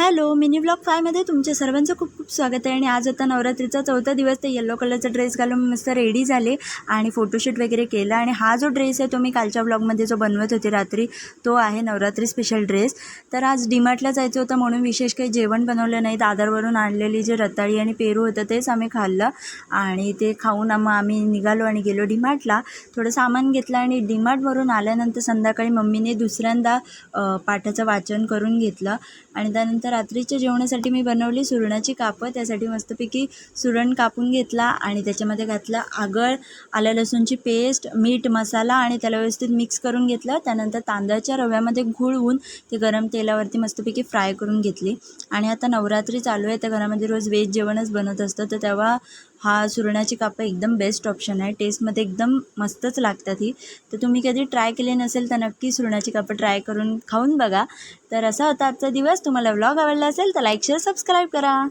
Hello mini blog फायमध्ये तुमच्या सर्वांचं खूप खूप स्वागत आहे आणि आज आता नवरात्रीचा चौथा दिवस ते येल्लो कलरचा ड्रेस घालून मस्त रेडी झाले आणि फोटोशूट वगैरे केलं. आणि हा जो ड्रेस आहे तो मी कालच्या ब्लॉगमध्ये जो बनवत होते रात्री तो आहे नवरात्री स्पेशल ड्रेस तर आज डीमार्टला जायचं होतं म्हणून विशेष काही जेवण बनवलं नाही. दादरवरून आणलेली जे रताळी आणि पेरू होतं तेच आम्ही खाल्लं. आणि ते खाऊन मग आम्ही निघालो आणि गेलो डीमार्टला थोडं सामान घेतलं आणि डीमार्टवरून आल्यानंतर संध्याकाळी मम्मीने दुसऱ्यांदा पाठाचं वाचन करून घेतलं. आणि त्यानंतर रात्रीच्या जेवणासाठी मी बनवली सुरणाची कापं. त्यासाठी मस्तपैकी सुरण कापून घेतला आणि त्याच्यामध्ये घातलं आगळ आलं लसूणची पेस्ट मीठ मसाला आणि त्याला व्यवस्थित मिक्स करून घेतलं. त्यानंतर तांदळाच्या रव्यामध्ये घुळवून ते गरम तेलावरती मस्तपैकी फ्राय करून घेतली. आणि आता नवरात्री चालू आहे तर घरामध्ये रोज व्हेज जेवणच बनत असतं. तर तेव्हा हा सुरणाची कापं एकदम बेस्ट ऑप्शन आहे. टेस्टमध्ये एकदम मस्तच लागतात ही. तर तुम्ही कधी ट्राय केले नसेल तर नक्की सुरणाची कापं ट्राय करून खाऊन बघा. तर असा होता आजचा दिवस. तुम्हाला व्लॉग आवडला असेल तर लाईक शेअर सबस्क्राईब करा.